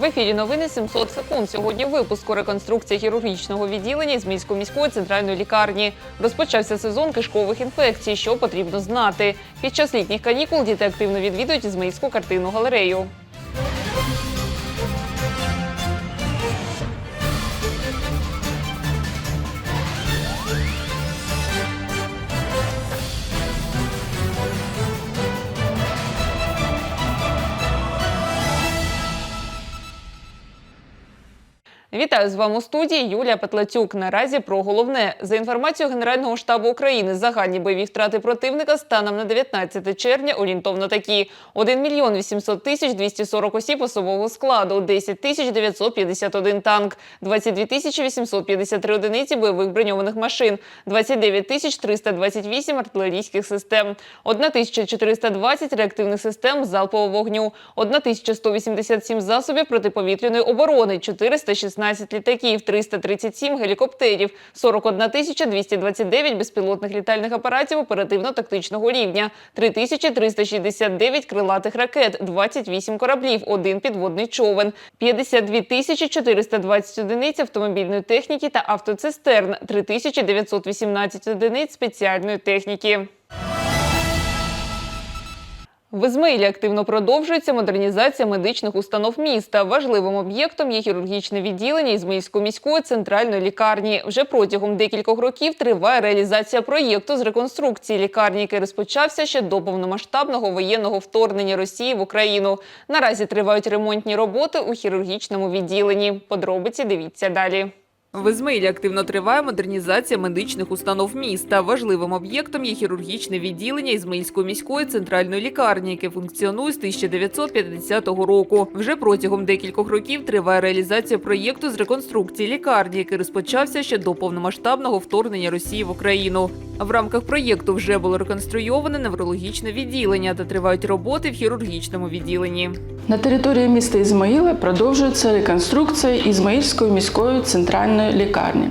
В ефірі новини 700 секунд. Сьогодні випуску реконструкція хірургічного відділення з міської центральної лікарні. Розпочався сезон кишкових інфекцій. Що потрібно знати? Під час літніх канікул діти активно відвідують Ізмаїльську картинну галерею. Вітаю з вами у студії Юлія Петлацюк. Наразі про головне за інформацією Генерального штабу України. Загальні бойові втрати противника станом на 19 червня орієнтовно такі: 1 мільйон 800 тисяч 240 осіб особового складу, 10 тисяч 951 танк, 22 тисячі 853 одиниці бойових броньованих машин, 29 тисяч 328 артилерійських систем, 1 тисяча 420 реактивних систем залпового вогню, 1 тисяча 187 засобів протиповітряної оборони, 416 літаків, 337 гелікоптерів, 41 тисяча 229 безпілотних літальних апаратів оперативно-тактичного рівня, 3369 крилатих ракет, 28 кораблів, один підводний човен, 52 тисячі 420 одиниць автомобільної техніки та автоцистерн, 3918 одиниць спеціальної техніки. В Ізмаїлі активно продовжується модернізація медичних установ міста. Важливим об'єктом є хірургічне відділення Ізмаїльської міської центральної лікарні. Вже протягом декількох років триває реалізація проєкту з реконструкції лікарні, який розпочався ще до повномасштабного воєнного вторгнення Росії в Україну. Наразі тривають ремонтні роботи у хірургічному відділенні. Подробиці дивіться далі. В Ізмаїлі активно триває модернізація медичних установ міста. Важливим об'єктом є хірургічне відділення Ізмаїльської міської центральної лікарні, яке функціонує з 1950 року. Вже протягом декількох років триває реалізація проєкту з реконструкції лікарні, який розпочався ще до повномасштабного вторгнення Росії в Україну. В рамках проєкту вже було реконструйоване неврологічне відділення та тривають роботи в хірургічному відділенні. На території міста Ізмаїла продовжується реконструкція Ізмаїльської міської центральної лікарні.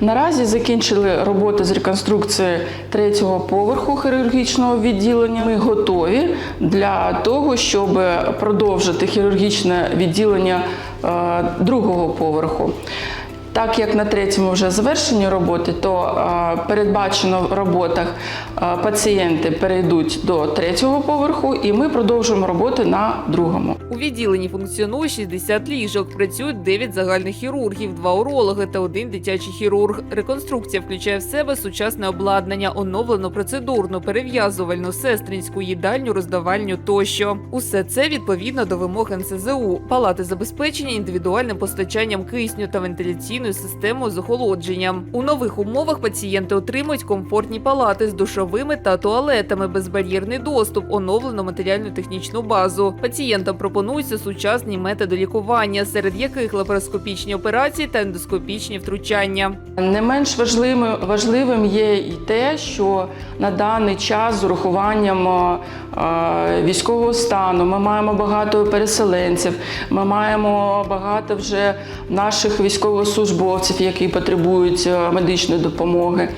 Наразі закінчили роботи з реконструкції третього поверху хірургічного відділення. Ми готові для того, щоб продовжити хірургічне відділення е, другого поверху. Так як на третьому вже завершені роботи, то е, передбачено в роботах е, пацієнти перейдуть до третього поверху, і ми продовжуємо роботи на другому. У відділенні функціонує 60 ліжок. Працюють 9 загальних хірургів, 2 урологи та один дитячий хірург. Реконструкція включає в себе сучасне обладнання, оновлену процедурну, перев'язувальну, сестринську, їдальню, роздавальню тощо. Усе це відповідно до вимог НСЗУ. Палати забезпечені індивідуальним постачанням кисню та вентиляційною системою з охолодженням. У нових умовах пацієнти отримують комфортні палати з душовими та туалетами, безбар'єрний доступ, оновлену матеріально-технічну базу. Пацієнтам пропонуються сучасні методи лікування, серед яких лапароскопічні операції та ендоскопічні втручання. Не менш важливим, важливим є і те, що на даний час з урахуванням е, військового стану ми маємо багато переселенців, ми маємо багато вже наших військовослужбовців, які потребують е, медичної допомоги.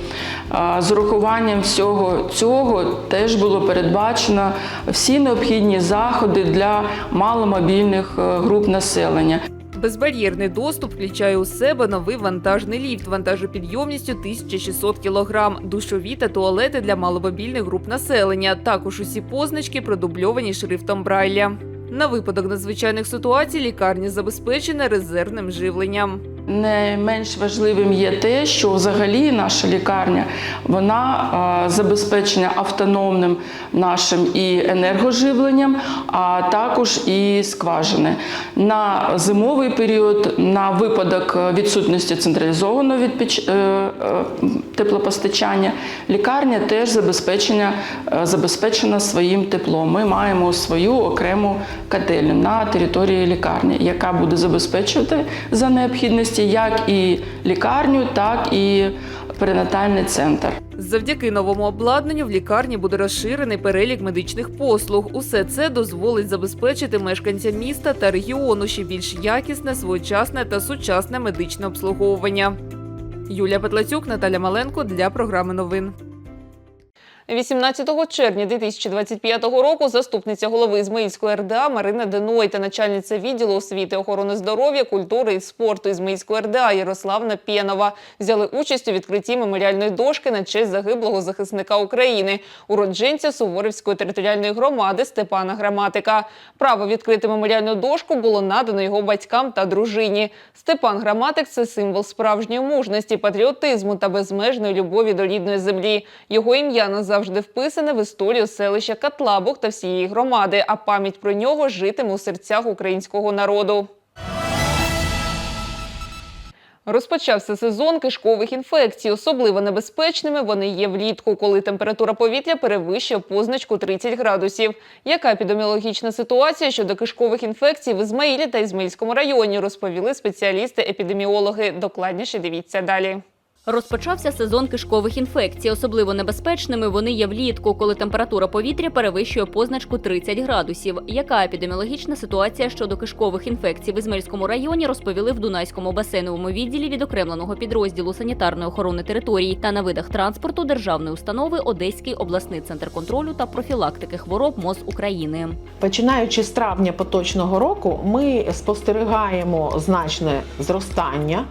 З урахуванням всього цього теж було передбачено всі необхідні заходи для маломобільних е, груп населення. Безбар'єрний доступ включає у себе новий вантажний ліфт вантажопідйомністю 1600 кг, душові та туалети для маломобільних груп населення. Також усі позначки продубльовані шрифтом Брайля. На випадок надзвичайних ситуацій лікарня забезпечена резервним живленням. Не менш важливим є те, що взагалі наша лікарня вона забезпечена автономним нашим і енергоживленням, а також і скважини. На зимовий період, на випадок відсутності централізованого відпіч... е, е, теплопостачання, лікарня теж забезпечена, е, забезпечена своїм теплом. Ми маємо свою окрему котельню на території лікарні, яка буде забезпечувати за необхідності як і лікарню, так і перинатальний центр. Завдяки новому обладнанню в лікарні буде розширений перелік медичних послуг. Усе це дозволить забезпечити мешканцям міста та регіону ще більш якісне, своєчасне та сучасне медичне обслуговування. Юлія Петлацюк, Наталя Маленко для програми новин. 18 червня 2025 року заступниця голови Ізмаїльської РДА Марина Деной та начальниця відділу освіти, охорони здоров'я, культури і спорту Ізмаїльської РДА Ярославна Пєнова взяли участь у відкритті меморіальної дошки на честь загиблого захисника України, уродженця Суворівської територіальної громади Степана Граматика. Право відкрити меморіальну дошку було надано його батькам та дружині. Степан Граматик це символ справжньої мужності, патріотизму та безмежної любові до рідної землі. Його ім'я назавжди вписане в історію селища Катлабух та всієї громади, а пам'ять про нього житиме у серцях українського народу. Розпочався сезон кишкових інфекцій. Особливо небезпечними вони є влітку, коли температура повітря перевищує позначку 30 градусів. Яка епідеміологічна ситуація щодо кишкових інфекцій в Ізмаїлі та Ізмаїльському районі, розповіли спеціалісти-епідеміологи. Докладніше дивіться далі. Розпочався сезон кишкових інфекцій. Особливо небезпечними вони є влітку, коли температура повітря перевищує позначку 30 градусів. Яка епідеміологічна ситуація щодо кишкових інфекцій в Ізмельському районі розповіли в Дунайському басейновому відділі відокремленого підрозділу санітарної охорони територій та на видах транспорту державної установи Одеський обласний центр контролю та профілактики хвороб МОЗ України. Починаючи з травня поточного року, ми спостерігаємо значне зростання.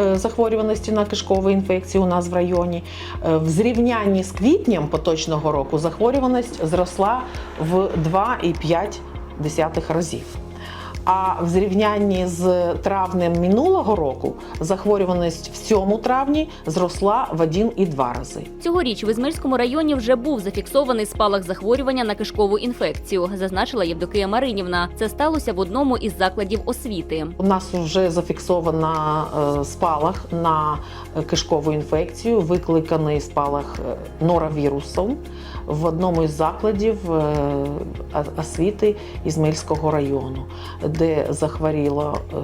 Е, Захворюваності на кишкові інфекції у нас в районі Е, в зрівнянні з квітнем поточного року захворюваність зросла в 2,5 разів. А в зрівнянні з травнем минулого року захворюваність в цьому травні зросла в 1,2 рази. Цьогоріч в Ізмельському районі вже був зафіксований спалах захворювання на кишкову інфекцію, зазначила Євдокия Маринівна. Це сталося в одному із закладів освіти. У нас вже зафіксовано е, спалах на кишкову інфекцію, викликаний спалах е, норовірусом в одному із закладів е, освіти Ізмельського району, де захворіло е,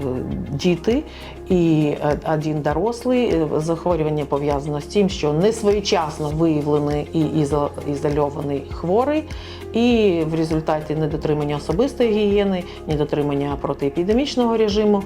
діти і е, один дорослий. Захворювання пов'язано з тим, що не своєчасно виявлений і ізольований хворий, і в результаті недотримання особистої гігієни, недотримання протиепідемічного режиму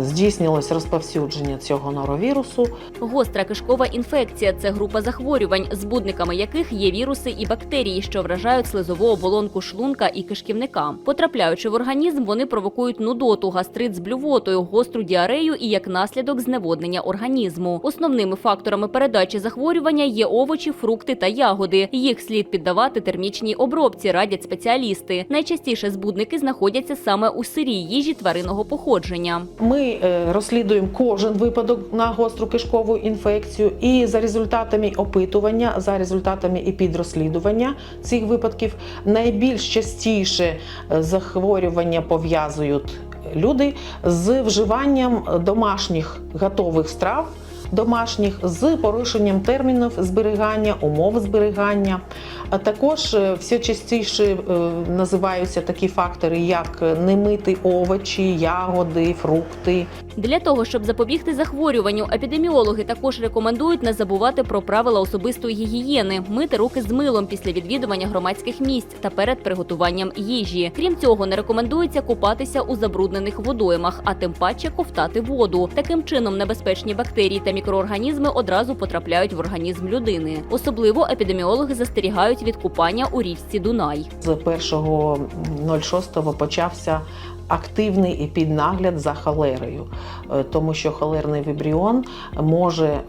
здійснилось розповсюдження цього норовірусу. Гостра кишкова інфекція це група захворювань, збудниками яких є віруси і бактерії, що вражають слизову оболонку шлунка і кишківника. Потрапляючи в організм, вони провокують нудоту, гастрит з блювотою, гостру діарею і як наслідок зневоднення організму. Основними факторами передачі захворювання є овочі, фрукти та ягоди. Їх слід піддавати термічній обробці, радять спеціалісти. Найчастіше збудники знаходяться саме у сирій їжі тваринного походження. Ми е, розслідуємо кожен випадок на гостру кишкову інфекцію, і за результатами опитування, за результатами і підрозслідування цих випадків, найбільш частіше е, захворювання пов'язують люди з вживанням домашніх готових страв. Домашніх з порушенням термінів зберігання, умов зберігання. А також е, все частіше е, називаються такі фактори, як немиті овочі, ягоди, фрукти. Для того щоб запобігти захворюванню, епідеміологи також рекомендують не забувати про правила особистої гігієни, мити руки з милом після відвідування громадських місць та перед приготуванням їжі. Крім цього, не рекомендується купатися у забруднених водоймах, а тим паче ковтати воду. Таким чином, небезпечні бактерії та мікроорганізми одразу потрапляють в організм людини. Особливо епідеміологи застерігають від купання у річці Дунай. З 1.06 почався активний епіднагляд за холерою, е, тому що холерний вібріон може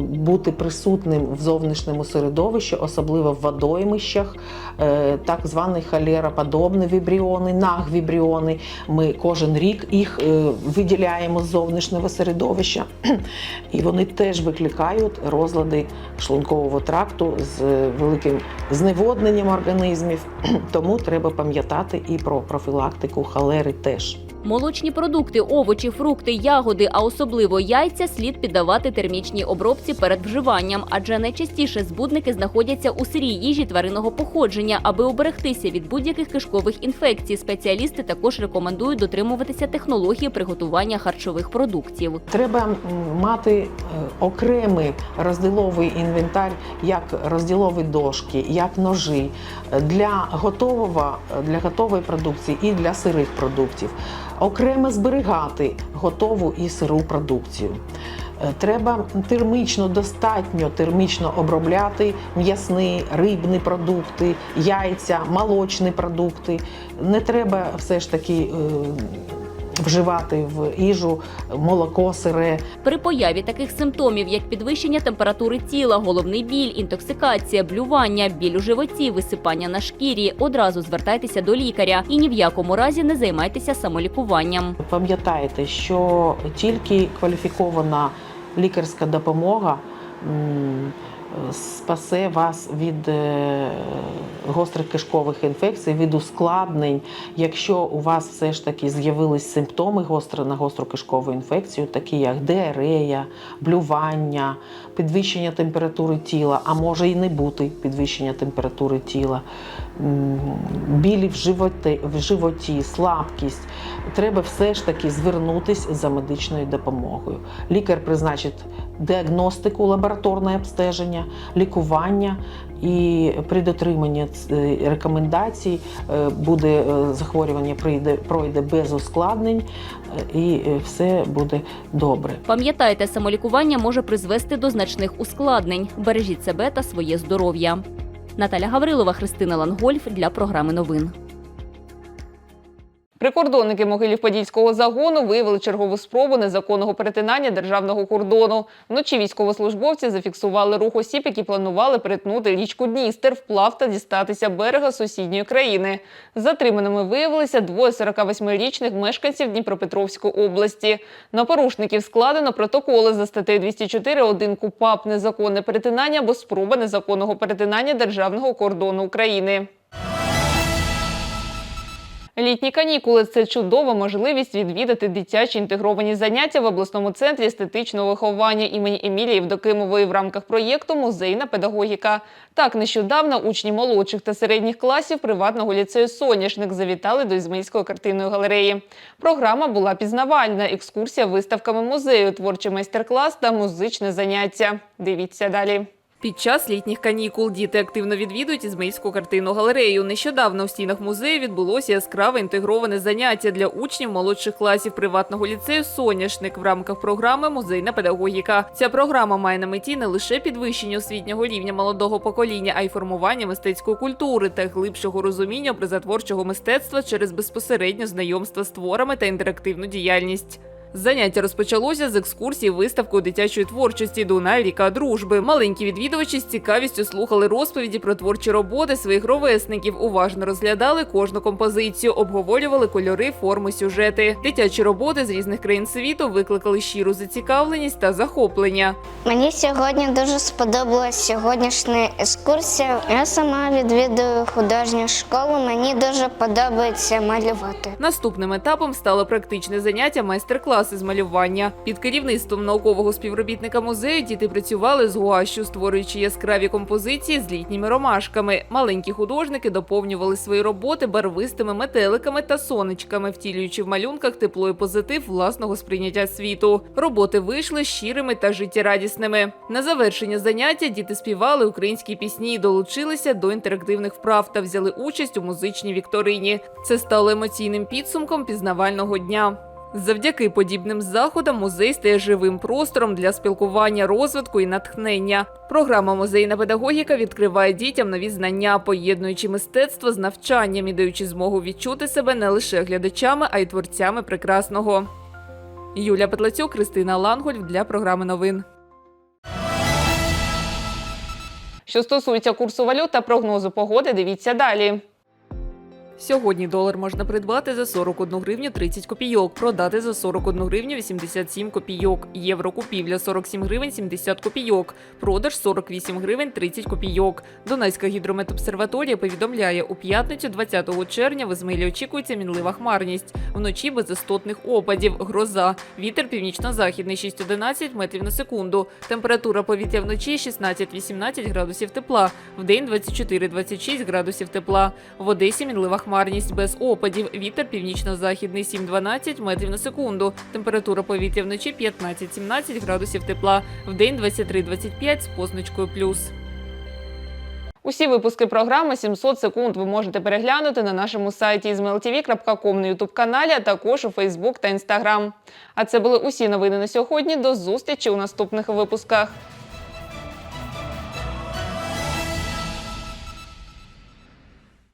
бути присутним в зовнішньому середовищі, особливо в водоймищах, Е, так звані холероподобні вібріони, нагвібріони. Ми кожен рік їх е, виділяємо з зовнішнього середовища, і вони теж викликають розлади шлункового тракту з великим зневодненням організмів. Тому треба пам'ятати і про профілактику холери теж. Молочні продукти, овочі, фрукти, ягоди, а особливо яйця слід піддавати термічній обробці перед вживанням, адже найчастіше збудники знаходяться у сирій їжі тваринного походження. Аби оберегтися від будь-яких кишкових інфекцій, спеціалісти також рекомендують дотримуватися технології приготування харчових продуктів. Треба мати е, окремий розділовий інвентар, як розділові дошки, як ножі е, для готового, для готової продукції і для сирих продуктів. Окремо зберігати готову і сиру продукцію. Е, Треба термічно, достатньо термічно обробляти м'ясні, рибні продукти, яйця, молочні продукти. Не треба все ж таки е, вживати в їжу молоко сире. При появі таких симптомів, як підвищення температури тіла, головний біль, інтоксикація, блювання, біль у животі, висипання на шкірі, одразу звертайтеся до лікаря і ні в якому разі не займайтеся самолікуванням. Пам'ятайте, що тільки кваліфікована лікарська допомога спасе вас від е, гострих кишкових інфекцій, від ускладнень. Якщо у вас все ж таки з'явились симптоми гостро на гостру кишкову інфекцію, такі як диарея, блювання, підвищення температури тіла, а може і не бути підвищення температури тіла, білі в животі, в животі, слабкість, треба все ж таки звернутися за медичною допомогою. Лікар призначить діагностику, лабораторне обстеження, лікування і при дотриманні рекомендацій е, буде е, захворювання прийде, пройде без ускладнень е, і е, все буде добре. Пам'ятайте, самолікування може призвести до значних ускладнень. Бережіть себе та своє здоров'я. Наталя Гаврилова, Христина Лангольф для програми новин. Прикордонники Могилів-Подільського загону виявили чергову спробу незаконного перетинання державного кордону. Вночі військовослужбовці зафіксували рух осіб, які планували перетнути річку Дністер, вплав та дістатися берега сусідньої країни. Затриманими виявилися двоє 48-річних мешканців Дніпропетровської області. На порушників складено протоколи за статтею 204.1 КУПАП незаконне перетинання або спроба незаконного перетинання державного кордону України. Літні канікули це чудова можливість відвідати дитячі інтегровані заняття в обласному центрі естетичного виховання імені Емілії Євдокимової в рамках проєкту Музейна педагогіка. Так, нещодавно учні молодших та середніх класів приватного ліцею Соняшник завітали до Ізмаїльської картинної галереї. Програма була пізнавальна, екскурсія виставками музею, творчий майстер-клас та музичне заняття. Дивіться далі. Під час літніх канікул діти активно відвідують Ізмаїльську картинну галерею. Нещодавно в стінах музею відбулося яскраве інтегроване заняття для учнів молодших класів приватного ліцею Соняшник в рамках програми Музейна педагогіка. Ця програма має на меті не лише підвищення освітнього рівня молодого покоління, а й формування мистецької культури та глибшого розуміння образотворчого мистецтва через безпосереднє знайомство з творами та інтерактивну діяльність. Заняття розпочалося з екскурсії виставкою дитячої творчості Дунай ріка дружби. Маленькі відвідувачі з цікавістю слухали розповіді про творчі роботи своїх ровесників, уважно розглядали кожну композицію, обговорювали кольори, форми, сюжети. Дитячі роботи з різних країн світу викликали щиру зацікавленість та захоплення. Мені сьогодні дуже сподобалась сьогоднішня екскурсія. Я сама відвідую художню школу. Мені дуже подобається малювати. Наступним етапом стало практичне заняття майстер-класи з малювання. Під керівництвом наукового співробітника музею діти працювали з гуашю, створюючи яскраві композиції з літніми ромашками. Маленькі художники доповнювали свої роботи барвистими метеликами та сонечками, втілюючи в малюнках тепло і позитив власного сприйняття світу. Роботи вийшли щирими та життєрадісними. На завершення заняття діти співали українські пісні долучилися до інтерактивних вправ та взяли участь у музичній вікторині. Це стало емоційним підсумком пізнавального дня. Завдяки подібним заходам музей стає живим простором для спілкування, розвитку і натхнення. Програма Музейна педагогіка відкриває дітям нові знання, поєднуючи мистецтво з навчанням і даючи змогу відчути себе не лише глядачами, а й творцями прекрасного. Юля Петлацюк, Кристина Лангольф для програми новин. Що стосується курсу валют та прогнозу погоди, дивіться далі. Сьогодні долар можна придбати за 41 гривню 30 копійок, продати за 41 гривню 87 копійок, євро купівля 47 гривень 70 копійок, продаж 48 гривень 30 копійок. Донецька гідрометобсерваторія повідомляє, у п'ятницю 20 червня в Ізмаїлі очікується мінлива хмарність. Вночі без істотних опадів, гроза, вітер північно-західний 6-11 метрів на секунду. Температура повітря вночі 16-18 градусів тепла, вдень 24-26 градусів тепла. В Одесі мінлива хмарність без опадів. Вітер північно-західний 7-12 метрів на секунду. Температура повітря вночі 15-17 градусів тепла. Вдень 23-25 з позначкою плюс. Усі випуски програми 700 секунд ви можете переглянути на нашому сайті izmailtv.com на ютуб каналі, а також у Фейсбук та Інстаграм. А це були усі новини на сьогодні. До зустрічі у наступних випусках.